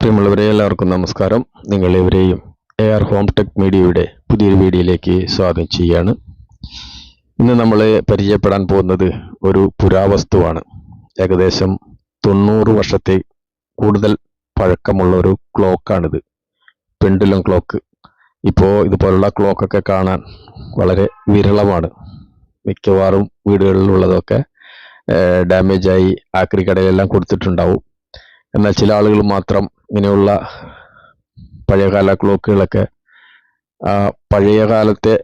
പ്രിയമുള്ളവരെ എല്ലാവർക്കും നമസ്കാരം. നിങ്ങളെവരെയും എ ആർ ഹോം ടെക് മീഡിയയുടെ പുതിയൊരു വീഡിയോയിലേക്ക് സ്വാഗതം ചെയ്യുകയാണ്. ഇന്ന് നമ്മൾ പരിചയപ്പെടാൻ പോകുന്നത് ഒരു പുരാവസ്തുവാണ്. ഏകദേശം തൊണ്ണൂറ് വർഷത്തെ കൂടുതൽ പഴക്കമുള്ള ഒരു ക്ലോക്കാണിത്. Pendulum clock. ഇപ്പോൾ ഇതുപോലുള്ള ക്ലോക്കൊക്കെ കാണാൻ വളരെ വിരളമാണ്. മിക്കവാറും വീടുകളിലുള്ളതൊക്കെ ഡാമേജായി ആക്രി കടയിലെല്ലാം കൊടുത്തിട്ടുണ്ടാവും. എന്നാൽ ചില ആളുകൾ മാത്രം ഇങ്ങനെയുള്ള പഴയകാല ക്ലോക്കുകളൊക്കെ പഴയ കാലത്തെ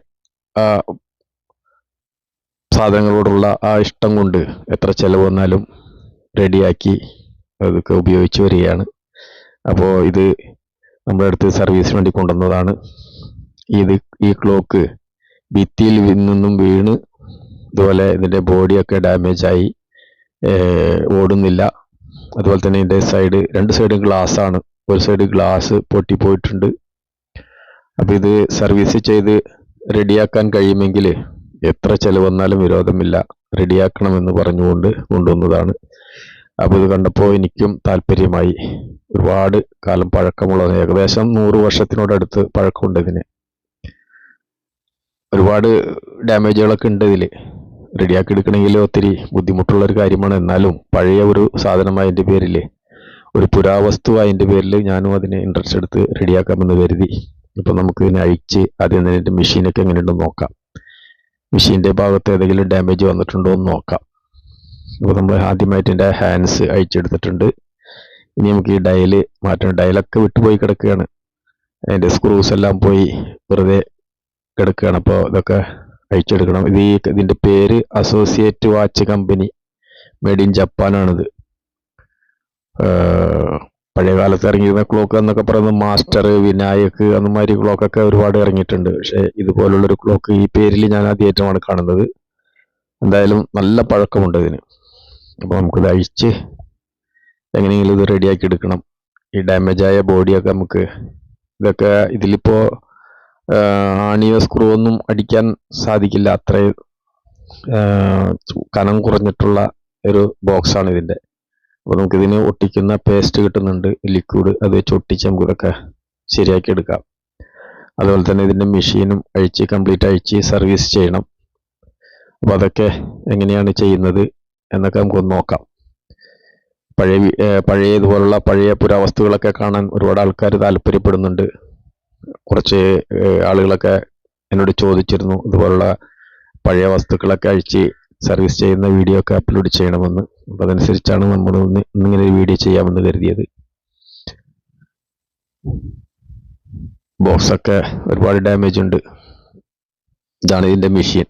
സാധനങ്ങളോടുള്ള ആ ഇഷ്ടം കൊണ്ട് എത്ര ചെലവ് വന്നാലും റെഡിയാക്കി അതൊക്കെ ഉപയോഗിച്ച് വരികയാണ്. അപ്പോൾ ഇത് നമ്മുടെ അടുത്ത് സർവീസിന് വേണ്ടി കൊണ്ടുവന്നതാണ്. ഇത് ഈ ക്ലോക്ക് ഭിത്തിയിൽ നിന്നും വീണ് ഇതുപോലെ ഇതിന്റെ ബോഡിയൊക്കെ ഡാമേജായി ഓടുന്നില്ല. അതുപോലെ തന്നെ ഇതിന്റെ സൈഡ് രണ്ട് സൈഡും ഗ്ലാസ് ആണ്. ഒരു സൈഡ് ഗ്ലാസ് പൊട്ടിപ്പോയിട്ടുണ്ട് അപ്പം ഇത് സർവീസ് ചെയ്ത് റെഡിയാക്കാൻ കഴിയുമെങ്കിൽ എത്ര ചെലവ് വന്നാലും വിരോധമില്ല. റെഡിയാക്കണമെന്ന് പറഞ്ഞുകൊണ്ട് കൊണ്ടുവന്നതാണ്. അപ്പോൾ ഇത് കണ്ടപ്പോൾ എനിക്കും താല്പര്യമായി. ഒരുപാട് കാലം പഴക്കമുള്ളത് ഏകദേശം നൂറ് വർഷത്തിനോടടുത്ത് പഴക്കമുണ്ട് ഇതിന്. ഒരുപാട് ഡാമേജുകളൊക്കെ ഉണ്ട് ഇതിൽ റെഡിയാക്കി എടുക്കണമെങ്കിൽ ഒത്തിരി ബുദ്ധിമുട്ടുള്ള ഒരു കാര്യമാണ്. എന്നാലും പഴയ ഒരു സാധനമായതിന്റെ പേരിൽ ഒരു പുരാവസ്തു എന്റെ പേരിൽ ഞാനും അതിനെ ഇൻട്രസ്റ്റ് എടുത്ത് റെഡിയാക്കാമെന്ന് കരുതി. ഇപ്പം നമുക്ക് ഇതിനെ അഴിച്ച് തന്നെ ഇതിന്റെ മെഷീനൊക്കെ എങ്ങനെയുണ്ടെന്ന് നോക്കാം. മെഷീന്റെ ഭാഗത്ത് ഏതെങ്കിലും ഡാമേജ് വന്നിട്ടുണ്ടോ എന്ന് നോക്കാം. അപ്പോൾ നമ്മൾ ആദ്യമായിട്ട് എന്റെ ഹാൻഡ്സ് അഴിച്ചെടുത്തിട്ടുണ്ട്. ഇനി നമുക്ക് ഈ ഡയൽ മാറ്റണം. ഡയലൊക്കെ വിട്ടുപോയി കിടക്കുകയാണ്. അതിന്റെ സ്ക്രൂസ് എല്ലാം പോയി വെറുതെ കിടക്കുകയാണ്. അപ്പോൾ ഇതൊക്കെ അയച്ചെടുക്കണം. ഇത് ഈ ഇതിന്റെ പേര് associate watch company made in ജപ്പാനാണിത് പഴയ കാലത്ത് ഇറങ്ങിയിരുന്ന ക്ലോക്ക് എന്നൊക്കെ പറയുന്നത് മാസ്റ്റർ വിനായക് അന്നുമാതിരി ക്ലോക്കൊക്കെ ഒരുപാട് ഇറങ്ങിയിട്ടുണ്ട്. പക്ഷേ ഇതുപോലുള്ളൊരു ക്ലോക്ക് ഈ പേരിൽ ഞാൻ ആദ്യമായിട്ടാണ് കാണുന്നത്. എന്തായാലും നല്ല പഴക്കമുണ്ട് ഇതിന്. അപ്പോൾ നമുക്കിത് അഴിച്ച് എങ്ങനെയെങ്കിലും ഇത് റെഡിയാക്കി എടുക്കണം. ഈ ഡാമേജായ ബോഡിയൊക്കെ നമുക്ക് ഇതൊക്കെ ഇതിലിപ്പോൾ ആണിയോ സ്ക്രൂ ഒന്നും അടിക്കാൻ സാധിക്കില്ല. അത്രയും കനം കുറഞ്ഞിട്ടുള്ള ഒരു ബോക്സ് ആണ് ഇതിന്റെ. അപ്പോൾ നമുക്കിതിന് ഒട്ടിക്കുന്ന പേസ്റ്റ് കിട്ടുന്നുണ്ട് ലിക്വിഡ്. അത് വെച്ച് ഒട്ടിച്ച് നമുക്കിതൊക്കെ ശരിയാക്കി എടുക്കാം. അതുപോലെ തന്നെ ഇതിന്റെ മെഷീനും അഴിച്ച് കംപ്ലീറ്റ് അഴിച്ച് സർവീസ് ചെയ്യണം. അപ്പോൾ അതൊക്കെ എങ്ങനെയാണ് ചെയ്യുന്നത് എന്നൊക്കെ നമുക്കൊന്ന് നോക്കാം. പഴയ പഴയ ഇതുപോലുള്ള പഴയ പുരാവസ്തുക്കളൊക്കെ കാണാൻ ഒരുപാട് ആൾക്കാർ താല്പര്യപ്പെടുന്നുണ്ട്. കുറച്ച് ആളുകളൊക്കെ എന്നോട് ചോദിച്ചിരുന്നു ഇതുപോലുള്ള പഴയ വസ്തുക്കളൊക്കെ അഴിച്ച് സർവീസ് ചെയ്യുന്ന വീഡിയോ ഒക്കെ അപ്ലോഡ് ചെയ്യണമെന്ന്. അപ്പം അതനുസരിച്ചാണ് നമ്മൾ ഇന്ന് ഇന്നിങ്ങനെ ഒരു വീഡിയോ ചെയ്യാമെന്ന് കരുതിയത്. ബോക്സൊക്കെ ഒരുപാട് ഡാമേജ് ഉണ്ട്. ഇതാണ് ഇതിന്റെ മെഷീൻ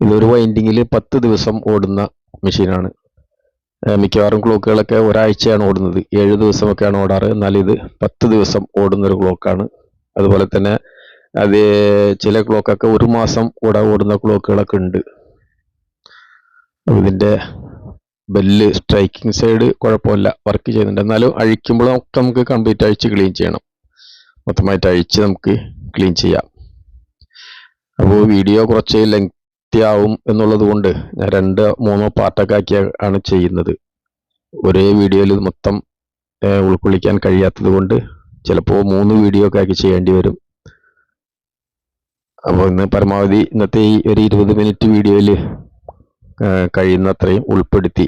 ഇതൊരു വൈൻഡിങ്ങിൽ പത്ത് ദിവസം ഓടുന്ന മെഷീനാണ് മിക്കവാറും ക്ലോക്കുകളൊക്കെ ഒരാഴ്ചയാണ് ഓടുന്നത്. ഏഴ് ദിവസമൊക്കെയാണ് ഓടാറ്. എന്നാൽ ഇത് പത്ത് ദിവസം ഓടുന്ന ഒരു ക്ലോക്കാണ്. അതുപോലെ തന്നെ അത് ചില ക്ലോക്കൊക്കെ ഒരു മാസം കൂടെ ഓടുന്ന ക്ലോക്കുകളൊക്കെ ഉണ്ട്. ഇതിന്റെ ബെല്ല് സ്ട്രൈക്കിംഗ് സൈഡ് കുഴപ്പമില്ല. വർക്ക് ചെയ്യുന്നുണ്ട്. എന്നാലും അഴിക്കുമ്പോഴും ഒക്കെ നമുക്ക് കംപ്ലീറ്റ് അഴിച്ച് ക്ലീൻ ചെയ്യണം. മൊത്തമായിട്ട് അഴിച്ച് നമുക്ക് ക്ലീൻ ചെയ്യാം. അപ്പോൾ വീഡിയോ കുറച്ച് ലെങ്തി ആവും എന്നുള്ളത് കൊണ്ട് ഞാൻ രണ്ട് മൂന്നോ പാർട്ടൊക്കെ ആക്കി ആണ് ചെയ്യുന്നത്. ഒരേ വീഡിയോയിൽ മൊത്തം ഉൾക്കൊള്ളിക്കാൻ കഴിയാത്തത് കൊണ്ട് ചിലപ്പോൾ മൂന്ന് വീഡിയോ ഒക്കെ ആക്കി ചെയ്യേണ്ടി വരും. അപ്പോൾ ഇന്ന് പരമാവധി ഇന്നത്തെ ഈ ഒരു ഇരുപത് മിനിറ്റ് വീഡിയോയിൽ കഴിയുന്നത്രയും ഉൾപ്പെടുത്തി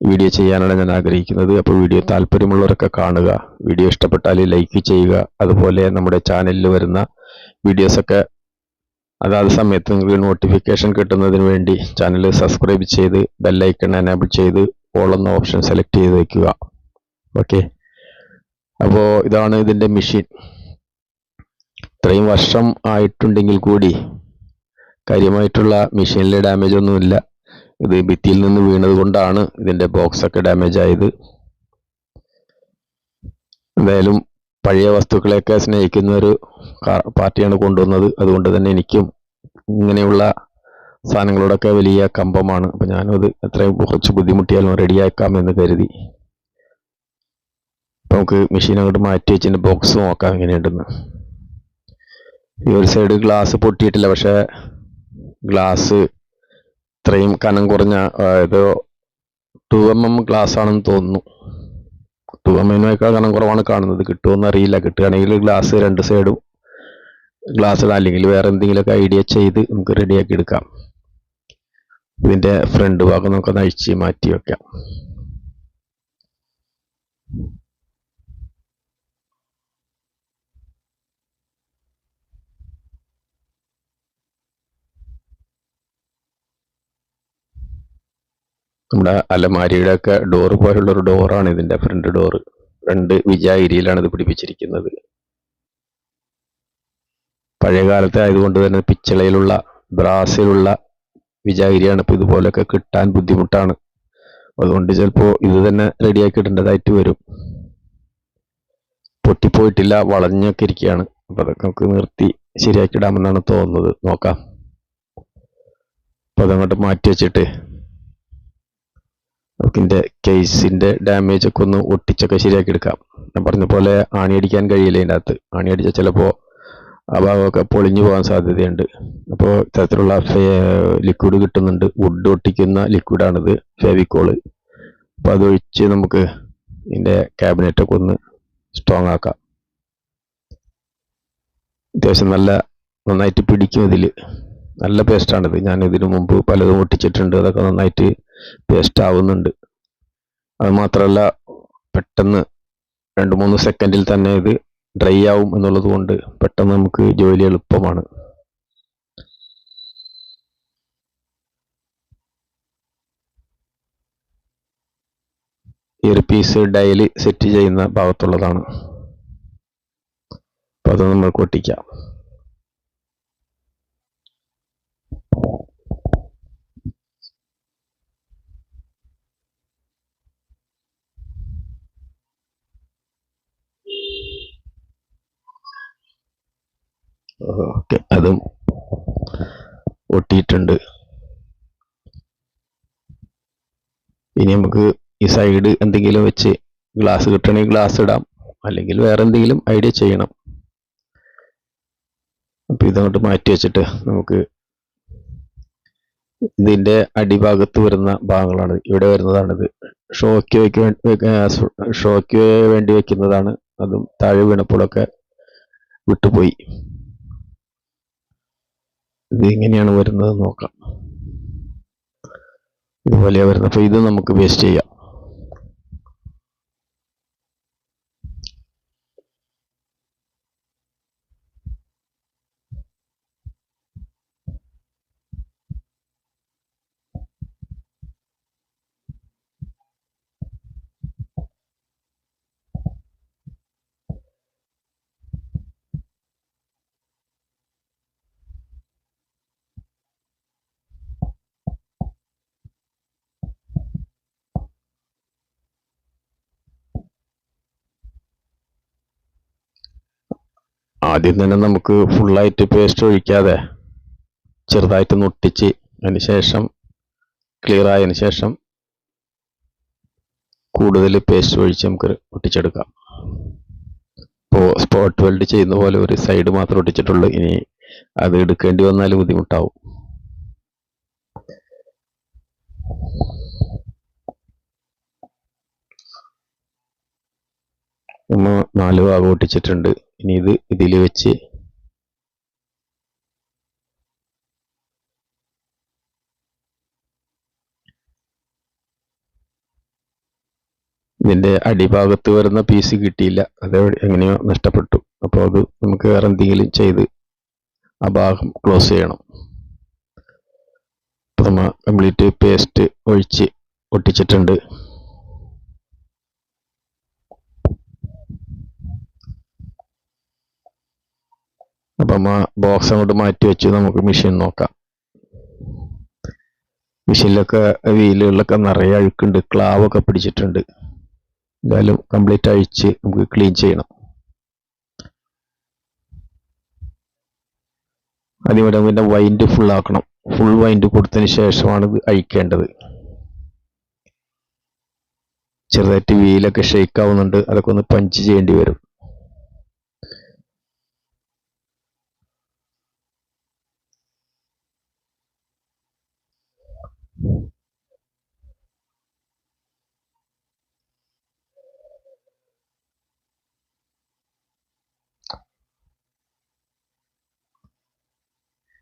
വീഡിയോ ചെയ്യാനാണ് ഞാൻ ആഗ്രഹിക്കുന്നത്. അപ്പോൾ വീഡിയോ താല്പര്യമുള്ളവരൊക്കെ കാണുക. വീഡിയോ ഇഷ്ടപ്പെട്ടാൽ ലൈക്ക് ചെയ്യുക. അതുപോലെ നമ്മുടെ ചാനലിൽ വരുന്ന വീഡിയോസൊക്കെ അതാത് സമയത്ത് നിങ്ങൾക്ക് നോട്ടിഫിക്കേഷൻ കിട്ടുന്നതിന് വേണ്ടി ചാനൽ സബ്സ്ക്രൈബ് ചെയ്ത് ബെല്ലൈക്കൺ എനേബിൾ ചെയ്ത് ഓൾ എന്ന ഓപ്ഷൻ സെലക്ട് ചെയ്ത് വയ്ക്കുക ഓക്കെ അപ്പോൾ ഇതാണ് ഇതിന്റെ മെഷീൻ ഇത്രയും വർഷം ആയിട്ടുണ്ടെങ്കിൽ കൂടി കാര്യമായിട്ടുള്ള മെഷീനിലെ ഡാമേജ് ഒന്നുമില്ല ഇത് ഭിത്തിയിൽ നിന്ന് വീണത് കൊണ്ടാണ് ഇതിന്റെ ബോക്സൊക്കെ ഡാമേജ് ആയത്. എന്തായാലും പഴയ വസ്തുക്കളെയൊക്കെ സ്നേഹിക്കുന്ന ഒരു പാർട്ടിയാണ് കൊണ്ടുവന്നത്. അതുകൊണ്ട് തന്നെ എനിക്കും ഇങ്ങനെയുള്ള സാധനങ്ങളോടൊക്കെ വലിയ കമ്പമാണ്. അപ്പം ഞാനത് എത്രയും കുറച്ച് ബുദ്ധിമുട്ടിയാലും റെഡിയാക്കാം എന്ന് കരുതി. നമുക്ക് മെഷീൻ അങ്ങോട്ട് മാറ്റി വെച്ചതിന്റെ ബോക്സ് നോക്കാം എങ്ങനെയുണ്ടെന്ന്. ഈ ഒരു സൈഡ് ഗ്ലാസ് പൊട്ടിയിട്ടില്ല പക്ഷേ ഗ്ലാസ് ഇത്രയും കനം കുറഞ്ഞ ഇത് ടു എം എം ഗ്ലാസ് ആണെന്ന് തോന്നുന്നു. ടു എം എമ്മിനേക്കാൾ കനം കുറവാണ് കാണുന്നത്. കിട്ടുമെന്ന് അറിയില്ല. കിട്ടുകയാണെങ്കിൽ ഗ്ലാസ് രണ്ട് സൈഡും ഗ്ലാസ് അല്ലെങ്കിൽ വേറെ എന്തെങ്കിലുമൊക്കെ ഐഡിയ ചെയ്ത് നമുക്ക് റെഡിയാക്കി എടുക്കാം. ഇതിന്റെ ഫ്രണ്ട് ഭാഗം നമുക്കൊന്ന് അഴിച്ച് മാറ്റി വെക്കാം. നമ്മുടെ അലമാരിയുടെ ഒക്കെ ഡോറ് പോലുള്ള ഒരു ഡോറാണ് ഇതിന്റെ ഫ്രണ്ട് ഡോറ് രണ്ട് വിജാഗിരിയിലാണ് ഇത് പിടിപ്പിച്ചിരിക്കുന്നത്. പഴയ കാലത്തെ ആയതുകൊണ്ട് തന്നെ പിച്ചളയിലുള്ള ബ്രാസിലുള്ള വിജാഗിരിയാണ് ഇപ്പൊ ഇതുപോലെയൊക്കെ കിട്ടാൻ ബുദ്ധിമുട്ടാണ്. അതുകൊണ്ട് ചിലപ്പോ ഇത് തന്നെ റെഡിയാക്കി ഇടേണ്ടതായിട്ട് വരും. പൊട്ടിപ്പോയിട്ടില്ല വളഞ്ഞൊക്കെ ഇരിക്കുകയാണ്. അപ്പൊ അതൊക്കെ നമുക്ക് നിർത്തി ശരിയാക്കി ഇടാമെന്നാണ് തോന്നുന്നത്. നോക്കാം. അപ്പൊ അതങ്ങോട്ട് മാറ്റി വെച്ചിട്ട് നമുക്കിന്റെ കേസിന്റെ ഡാമേജ് ഒക്കെ ഒന്ന് ഒട്ടിച്ചൊക്കെ ശരിയാക്കി എടുക്കാം ഞാൻ പറഞ്ഞ പോലെ ആണി അടിക്കാൻ കഴിയില്ല ഇതിന്റെ അകത്ത്. ആണി അടിച്ചാൽ ചിലപ്പോൾ ആ ഭാഗമൊക്കെ പൊളിഞ്ഞു പോകാൻ സാധ്യതയുണ്ട്. അപ്പോൾ ഇത്തരത്തിലുള്ള ലിക്വിഡ് കിട്ടുന്നുണ്ട്. വുഡ് ഒട്ടിക്കുന്ന ലിക്വിഡാണിത് ഫെവിക്കോൾ അപ്പോൾ അതൊഴിച്ച് നമുക്ക് ഇതിന്റെ ക്യാബിനറ്റൊക്കെ ഒന്ന് സ്ട്രോങ് ആക്കാം. അത്യാവശ്യം നല്ല നന്നായിട്ട് പിടിക്കും ഇതിൽ നല്ല പേസ്റ്റാണിത് ഞാൻ ഇതിനു മുമ്പ് പലതും ഒട്ടിച്ചിട്ടുണ്ട്. അതൊക്കെ നന്നായിട്ട് പേസ്റ്റ് ആവുന്നുണ്ട്. അത് മാത്രമല്ല പെട്ടെന്ന് രണ്ട് മൂന്ന് സെക്കൻഡിൽ തന്നെ ഇത് ഡ്രൈ ആവും എന്നുള്ളത് കൊണ്ട് പെട്ടെന്ന് നമുക്ക് ജോലി എളുപ്പമാണ്. ഇയർ പീസ് ഡയലി സെറ്റ് ചെയ്യുന്ന ഭാഗത്തുള്ളതാണ്. അപ്പൊ അത് നമ്മൾക്ക് ഒട്ടിക്കാം. ഓക്കെ അതും ഒട്ടിയിട്ടുണ്ട്. ഇനി നമുക്ക് ഈ സൈഡ് എന്തെങ്കിലും വെച്ച് ഗ്ലാസ് കിട്ടണമെങ്കിൽ ഗ്ലാസ് ഇടാം. അല്ലെങ്കിൽ വേറെ എന്തെങ്കിലും ഐഡിയ ചെയ്യണം. അപ്പൊ ഇതങ്ങോട്ട് മാറ്റി വെച്ചിട്ട് നമുക്ക് ഇതിന്റെ അടിഭാഗത്ത് വരുന്ന ഭാഗങ്ങളാണ്. ഇവിടെ വരുന്നതാണിത്. ഷോക്ക് വെക്കാൻ ഷോക്ക് വേണ്ടി വെക്കുന്നതാണ്. അതും താഴെ വീണപ്പോഴൊക്കെ വിട്ടുപോയി. ഇത് എങ്ങനെയാണ് വരുന്നത് നോക്കാം. ഇതുപോലെയാ വരുന്നത്. അപ്പൊ ഇത് നമുക്ക് വേസ്റ്റ് ചെയ്യാം. ആദ്യം തന്നെ നമുക്ക് ഫുള്ളായിട്ട് പേസ്റ്റ് ഒഴിക്കാതെ ചെറുതായിട്ട് നൊട്ടിച്ച് അതിന് ശേഷം ക്ലിയർ ആയതിന് ശേഷം കൂടുതൽ പേസ്റ്റ് ഒഴിച്ച് നമുക്ക് ഒട്ടിച്ചെടുക്കാം. ഇപ്പോൾ സ്പോട്ട് വെൽഡ് ചെയ്യുന്ന പോലെ ഒരു സൈഡ് മാത്രം ഒട്ടിച്ചിട്ടുള്ളൂ. ഇനി അത് എടുക്കേണ്ടി വന്നാൽ ബുദ്ധിമുട്ടാവും. നാല് ഭാഗം ഒട്ടിച്ചിട്ടുണ്ട്. ഇനി ഇത് ഇതിൽ വെച്ച് ഇതിന്റെ അടിഭാഗത്ത് വരുന്ന പീസ് കിട്ടിയില്ല. അത് എങ്ങനെയോ നഷ്ടപ്പെട്ടു. അപ്പോൾ അത് നമുക്ക് വേറെ എന്തെങ്കിലും ചെയ്ത് ആ ഭാഗം ക്ലോസ് ചെയ്യണം. അപ്പോൾ നമ്മൾ കംപ്ലീറ്റ് പേസ്റ്റ് ഒഴിച്ച് ഒട്ടിച്ചിട്ടുണ്ട്. അപ്പം ആ ബോക്സ് അങ്ങോട്ട് മാറ്റി വെച്ച് നമുക്ക് മെഷീൻ നോക്കാം. മെഷീനിലൊക്കെ വീലുകളിലൊക്കെ നിറയെ അഴുക്കുണ്ട് ക്ലാവൊക്കെ പിടിച്ചിട്ടുണ്ട്. എന്തായാലും കംപ്ലീറ്റ് അഴിച്ച് നമുക്ക് ക്ലീൻ ചെയ്യണം. അതിവിടെ പിന്നെ വൈൻഡ് ഫുൾ ആക്കണം. ഫുൾ വൈൻഡ് കൊടുത്തതിന് ശേഷമാണ് ഇത് അഴിക്കേണ്ടത്. ചെറുതായിട്ട് വീലൊക്കെ ഷെയ്ക്ക് ആവുന്നുണ്ട് അതൊക്കെ ഒന്ന് പഞ്ച് ചെയ്യേണ്ടി വരും.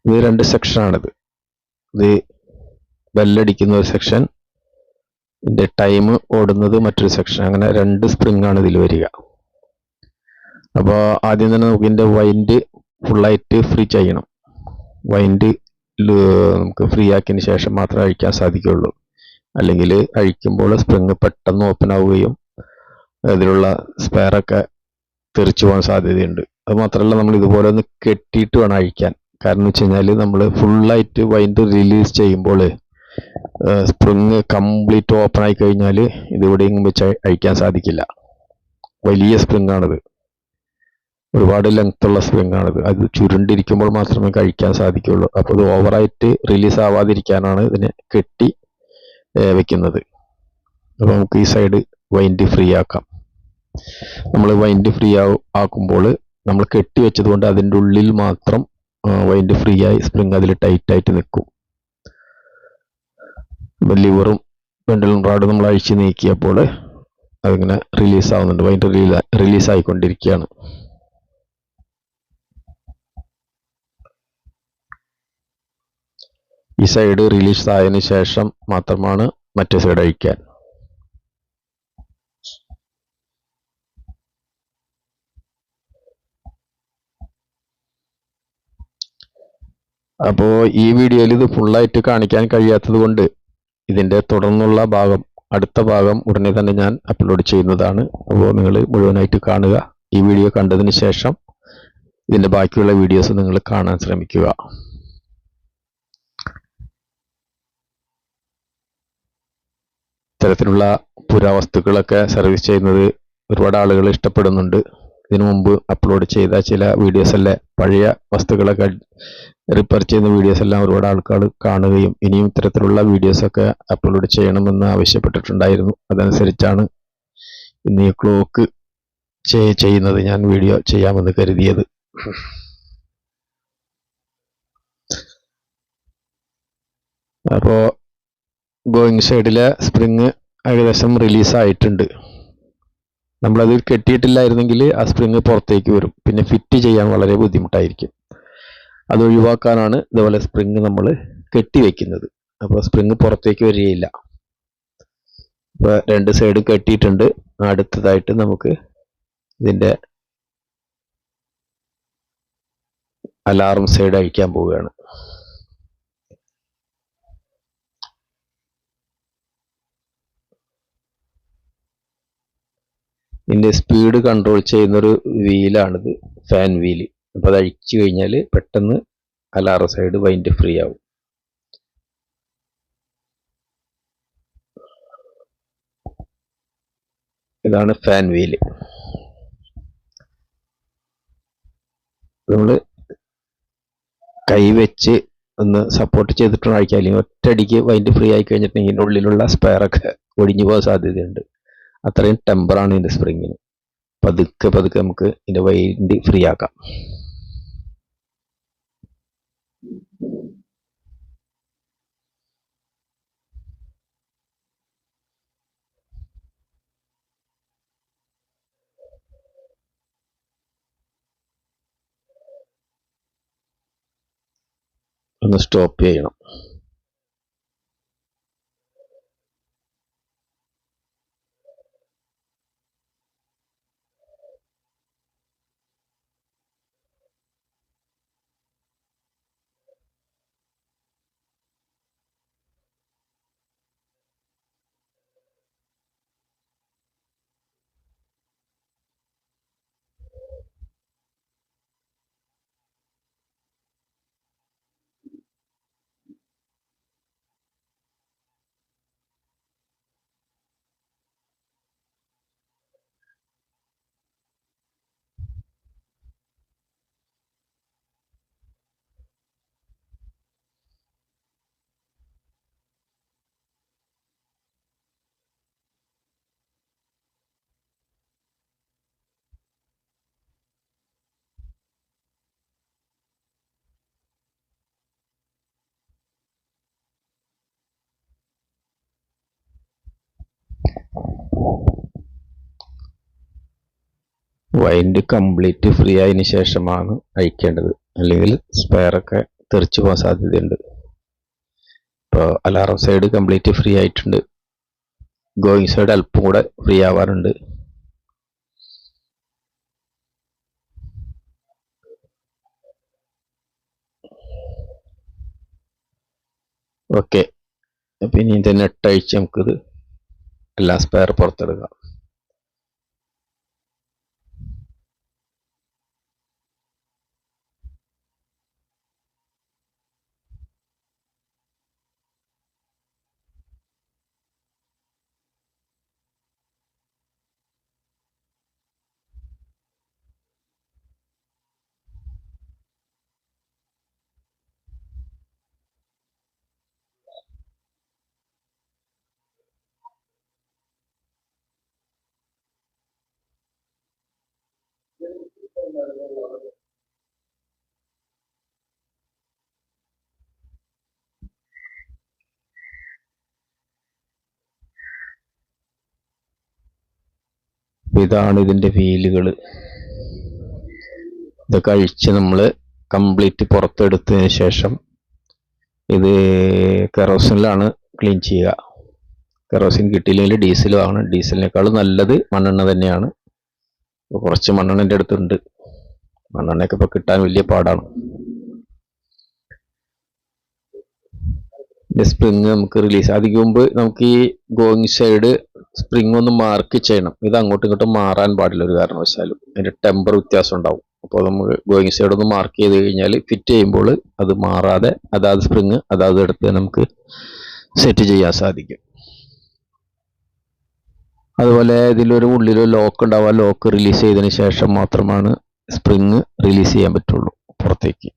ഇത് രണ്ട് സെക്ഷനാണിത് ഇത് ബെല്ലടിക്കുന്ന ഒരു സെക്ഷൻ ഇതിന്റെ ടൈം ഓടുന്നത് മറ്റൊരു സെക്ഷൻ അങ്ങനെ രണ്ട് സ്പ്രിംഗ് ആണ് ഇതിൽ വരിക. അപ്പോൾ ആദ്യം തന്നെ നമുക്ക് ഇതിന്റെ വൈൻഡ് ഫുള്ളായിട്ട് ഫ്രീ ചെയ്യണം. വൈൻഡ് നമുക്ക് ഫ്രീ ആക്കിയതിന് ശേഷം മാത്രമേ അഴിക്കാൻ സാധിക്കുകയുള്ളൂ. അല്ലെങ്കിൽ അഴിക്കുമ്പോൾ സ്പ്രിങ് പെട്ടെന്ന് ഓപ്പൺ ആവുകയും അതിലുള്ള സ്പെയറൊക്കെ തെറിച്ചു പോകാൻ സാധ്യതയുണ്ട്. അത് മാത്രമല്ല നമ്മൾ ഇതുപോലെ ഒന്ന് കെട്ടിയിട്ട് വേണം അഴിക്കാൻ. കാരണം വെച്ച് കഴിഞ്ഞാൽ നമ്മൾ ഫുള്ളായിട്ട് വൈൻഡ് റിലീസ് ചെയ്യുമ്പോൾ സ്പ്രിങ് കംപ്ലീറ്റ് ഓപ്പൺ ആയി കഴിഞ്ഞാൽ ഇത് എവിടെയെങ്കിലും വെച്ച് അഴി- അഴിക്കാൻ സാധിക്കില്ല. വലിയ സ്പ്രിങ്ങാണിത് ഒരുപാട് ലെങ്ത് ഉള്ള സ്പ്രിങ് ആണിത്. അത് ചുരുണ്ടിരിക്കുമ്പോൾ മാത്രമേ കഴിക്കാൻ സാധിക്കുള്ളൂ. അപ്പോൾ ഇത് ഓവറായിട്ട് റിലീസ് ആവാതിരിക്കാനാണ് ഇതിനെ കെട്ടി വെക്കുന്നത്. അപ്പോൾ നമുക്ക് ഈ സൈഡ് വൈൻഡ് ഫ്രീ ആക്കാം. നമ്മൾ വൈൻഡ് ഫ്രീ ആക്കുമ്പോൾ നമ്മൾ കെട്ടി വെച്ചതുകൊണ്ട് അതിന്റെ ഉള്ളിൽ മാത്രം വൈൻഡ് ഫ്രീ ആയി സ്പ്രിങ് അതിൽ ടൈറ്റ് ആയിട്ട് നിൽക്കും ലിവറും പെൻഡലും റാഡും നമ്മൾ അഴിച്ച് നീക്കിയപ്പോൾ അതിങ്ങനെ റിലീസ് ആവുന്നുണ്ട്. വൈൻഡ് റിലീസ് ആയിക്കൊണ്ടിരിക്കുകയാണ്. ഈ സൈഡ് റിലീസ് ആയതിനു ശേഷം മാത്രമാണ് മറ്റേ സൈഡ് അഴിക്കാൻ. അപ്പോൾ ഈ വീഡിയോയിൽ ഇത് ഫുള്ളായിട്ട് കാണിക്കാൻ കഴിയാത്തത് കൊണ്ട് ഇതിന്റെ തുടർന്നുള്ള ഭാഗം അടുത്ത ഭാഗം ഉടനെ തന്നെ ഞാൻ അപ്ലോഡ് ചെയ്യുന്നതാണ്. അപ്പോൾ നിങ്ങൾ മുഴുവനായിട്ട് കാണുക. ഈ വീഡിയോ കണ്ടതിന് ശേഷം ഇതിന്റെ ബാക്കിയുള്ള വീഡിയോസ് നിങ്ങൾ കാണാൻ ശ്രമിക്കുക. ഇത്തരത്തിലുള്ള പുരാവസ്തുക്കളൊക്കെ സർവീസ് ചെയ്യുന്നത് ഒരുപാട് ആളുകൾ ഇഷ്ടപ്പെടുന്നുണ്ട്. ഇതിനു മുമ്പ് അപ്ലോഡ് ചെയ്ത ചില വീഡിയോസ് എല്ലാം പഴയ വസ്തുക്കളൊക്കെ റിപ്പയർ ചെയ്യുന്ന വീഡിയോസ് എല്ലാം ഒരുപാട് ആൾക്കാർ കാണുകയും ഇനിയും ഇത്തരത്തിലുള്ള വീഡിയോസൊക്കെ അപ്ലോഡ് ചെയ്യണമെന്ന് ആവശ്യപ്പെട്ടിട്ടുണ്ടായിരുന്നു. അതനുസരിച്ചാണ് ഇന്ന് ഈ ക്ലോക്ക് ചെയ്യുന്നത്. ഞാൻ വീഡിയോ ചെയ്യാമെന്ന് കരുതിയത്. അപ്പോൾ ഗോയിങ് സൈഡിലെ സ്പ്രിങ് ഏകദേശം റിലീസ് ആയിട്ടുണ്ട്. നമ്മളത് കെട്ടിയിട്ടില്ലായിരുന്നെങ്കിൽ ആ സ്പ്രിങ് പുറത്തേക്ക് വരും. പിന്നെ ഫിറ്റ് ചെയ്യാൻ വളരെ ബുദ്ധിമുട്ടായിരിക്കും. അത് ഒഴിവാക്കാനാണ് ഇതുപോലെ സ്പ്രിങ് നമ്മൾ കെട്ടി വെക്കുന്നത്. അപ്പോൾ സ്പ്രിങ് പുറത്തേക്ക് വരികയില്ല. അപ്പോൾ രണ്ട് സൈഡ് കെട്ടിയിട്ടുണ്ട്. അടുത്തതായിട്ട് നമുക്ക് ഇതിന്റെ അലാറം സൈഡ് അഴിക്കാൻ പോവുകയാണ്. ഇതിന്റെ സ്പീഡ് കൺട്രോൾ ചെയ്യുന്നൊരു വീലാണിത് ഫാൻ വീൽ അപ്പോൾ അത് അഴിച്ചു കഴിഞ്ഞാൽ പെട്ടെന്ന് അലാറ സൈഡ് വൈൻഡ് ഫ്രീ ആവും. ഇതാണ് ഫാൻ വീൽ നമ്മൾ കൈ വെച്ച് ഒന്ന് സപ്പോർട്ട് ചെയ്തിട്ടാണ് അഴിക്കുക അല്ലെങ്കിൽ ഒറ്റയടിക്ക് വൈൻഡ് ഫ്രീ ആയി കഴിഞ്ഞിട്ടുണ്ടെങ്കിൽ ഉള്ളിലുള്ള സ്പെയറൊക്കെ ഒടിഞ്ഞു പോകാൻ സാധ്യതയുണ്ട്. അത്രയും ടെമ്പറാണ് ഇതിന്റെ സ്പ്രിങ്ങിന് പതുക്കെ പതുക്കെ നമുക്ക് ഇതിന്റെ വൈൻഡ് ഫ്രീ ആക്കാം. ഒന്ന് സ്റ്റോപ്പ് ചെയ്യണം. വൈൻഡ് കംപ്ലീറ്റ് ഫ്രീ ആയതിന് ശേഷമാണ് അയക്കേണ്ടത്. അല്ലെങ്കിൽ സ്പെയറൊക്കെ തെറിച്ചു പോകാൻ സാധ്യതയുണ്ട്. ഇപ്പോൾ അലാറം സൈഡ് കംപ്ലീറ്റ് ഫ്രീ ആയിട്ടുണ്ട്. ഗോയിങ് സൈഡ് അല്പം കൂടെ ഫ്രീ ആവാറുണ്ട് ഓക്കെ അപ്പം ഇനി തന്നെ എട്ടഴിച്ച് നമുക്കിത് las per. ഇതാണ് ഇതിന്റെ വീലുകൾ ഇതൊക്കെ അഴിച്ച് നമ്മൾ കംപ്ലീറ്റ് പുറത്തെടുത്തതിന് ശേഷം ഇത് കെറോസിനിലാണ് ക്ലീൻ ചെയ്യുക. കെറോസിൻ കിട്ടിയില്ലെങ്കിൽ ഡീസൽ വാങ്ങണം. ഡീസലിനേക്കാളും നല്ലത് മണ്ണെണ്ണ തന്നെയാണ്. കുറച്ച് മണ്ണെണ്ണ എന്റെ അടുത്തുണ്ട്. മണ്ണെണ്ണയൊക്കെ ഇപ്പോൾ കിട്ടാൻ വലിയ പാടാണ്. സ്പ്രിങ് നമുക്ക് റിലീസ് അധികം മുമ്പ് നമുക്ക് ഈ ഗോയിങ് സൈഡ് സ്പ്രിങ് ഒന്ന് മാർക്ക് ചെയ്യണം. ഇത് അങ്ങോട്ടും ഇങ്ങോട്ടും മാറാൻ പാടില്ല ഒരു കാരണവശാലും. അതിന്റെ ടെമ്പർ വ്യത്യാസം ഉണ്ടാവും. അപ്പോൾ നമുക്ക് ഗോയിങ് സൈഡ് ഒന്ന് മാർക്ക് ചെയ്ത് കഴിഞ്ഞാൽ ഫിറ്റ് ചെയ്യുമ്പോൾ അത് മാറാതെ അതാത് സ്പ്രിങ് അതാത് എടുത്ത് നമുക്ക് സെറ്റ് ചെയ്യാൻ സാധിക്കും. അതുപോലെ ഇതിലൊരു ഉള്ളിലൊരു ലോക്ക് ഉണ്ടാവുക ലോക്ക് റിലീസ് ചെയ്തതിന് ശേഷം മാത്രമാണ് സ്പ്രിങ് റിലീസ് ചെയ്യാൻ പറ്റുള്ളൂ പുറത്തേക്ക്.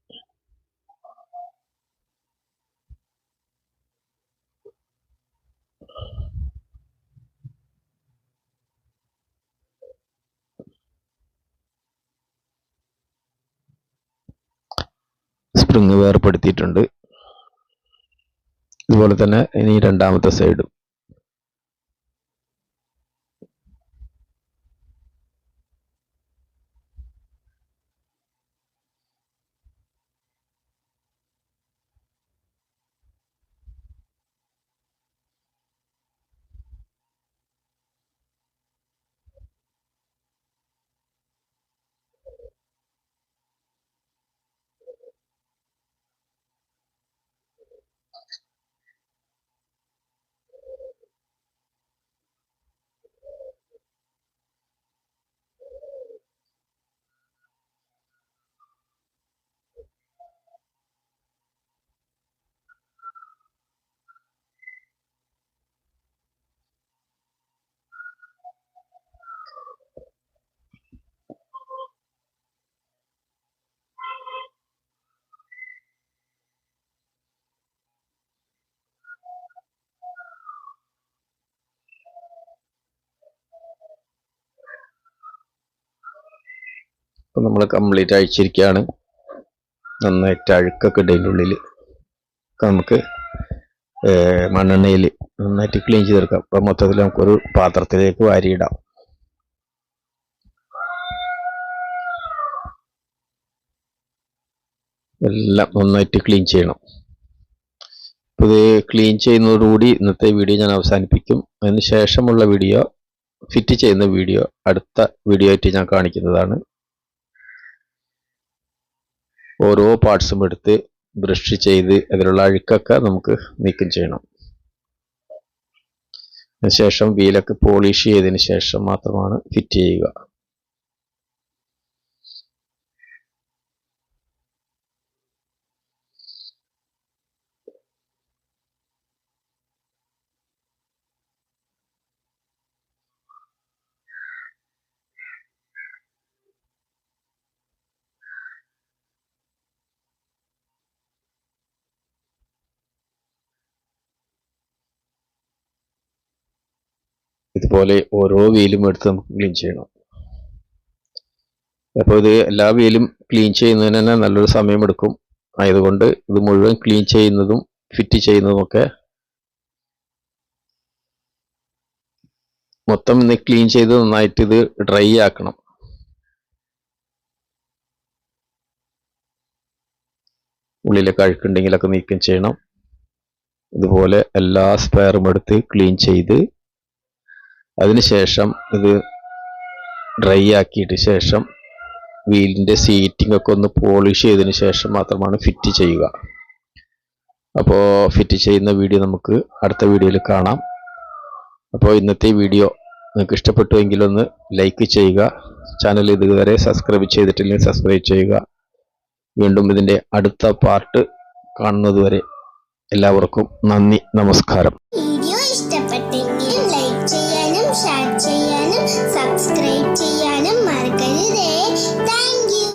സ്പ്രിങ് വേർപ്പെടുത്തിയിട്ടുണ്ട്. ഇതുപോലെ തന്നെ ഇനി രണ്ടാമത്തെ സൈഡും ഇപ്പം നമ്മൾ കംപ്ലീറ്റ് അഴിച്ചിരിക്കുകയാണ് നന്നായിട്ട് അഴുക്കൊക്കെ ഇടയിന്റെ ഉള്ളിൽ നമുക്ക് മണ്ണെണ്ണയിൽ നന്നായിട്ട് ക്ലീൻ ചെയ്തെടുക്കാം. അപ്പം മൊത്തത്തിൽ നമുക്കൊരു പാത്രത്തിലേക്ക് വാരിയിടാം. എല്ലാം നന്നായിട്ട് ക്ലീൻ ചെയ്യണം. അപ്പോൾ ഇത് ക്ലീൻ ചെയ്യുന്നതോടുകൂടി ഇന്നത്തെ വീഡിയോ ഞാൻ അവസാനിപ്പിക്കും. അതിന് ശേഷമുള്ള വീഡിയോ ഫിറ്റ് ചെയ്യുന്ന വീഡിയോ അടുത്ത വീഡിയോ ആയിട്ട് ഞാൻ കാണിക്കുന്നതാണ്. ഓരോ പാർട്സും എടുത്ത് ബ്രഷ് ചെയ്ത് അതിലുള്ള അഴുക്കൊക്കെ നമുക്ക് നീക്കം ചെയ്യണം. അതിനുശേഷം വീലൊക്കെ പോളിഷ് ചെയ്തതിന് ശേഷം മാത്രമാണ് ഫിറ്റ് ചെയ്യുക. ഇതുപോലെ ഓരോ വീലും എടുത്ത് നമുക്ക് ക്ലീൻ ചെയ്യണം. അപ്പോൾ ഇത് എല്ലാ വീലും ക്ലീൻ ചെയ്യുന്നതിന് തന്നെ നല്ലൊരു സമയമെടുക്കും ആയതുകൊണ്ട് ഇത് മുഴുവൻ ക്ലീൻ ചെയ്യുന്നതും ഫിറ്റ് ചെയ്യുന്നതുമൊക്കെ മൊത്തം ഇന്ന് ക്ലീൻ ചെയ്ത് നന്നായിട്ട് ഇത് ഡ്രൈ ആക്കണം. ഉള്ളിലെ അഴുക്കുണ്ടെങ്കിലൊക്കെ നീക്കം ചെയ്യണം. ഇതുപോലെ എല്ലാ സ്പെയറും എടുത്ത് ക്ലീൻ ചെയ്ത് അതിനുശേഷം ഇത് ഡ്രൈ ആക്കിയിട്ട് ശേഷം വീലിന്റെ സീറ്റിംഗ് ഒക്കെ ഒന്ന് പോളിഷ് ചെയ്തതിന് ശേഷം മാത്രമാണ് ഫിറ്റ് ചെയ്യുക. അപ്പോൾ ഫിറ്റ് ചെയ്യുന്ന വീഡിയോ നമുക്ക് അടുത്ത വീഡിയോയിൽ കാണാം. അപ്പോൾ ഇന്നത്തെ വീഡിയോ നിങ്ങൾക്ക് ഇഷ്ടപ്പെട്ടുവെങ്കിൽ ഒന്ന് ലൈക്ക് ചെയ്യുക. ചാനൽ ഇതുവരെ സബ്സ്ക്രൈബ് ചെയ്തിട്ടില്ലെങ്കിൽ സബ്സ്ക്രൈബ് ചെയ്യുക. വീണ്ടും ഇതിന്റെ അടുത്ത പാർട്ട് കാണുന്നതുവരെ എല്ലാവർക്കും നന്ദി നമസ്കാരം.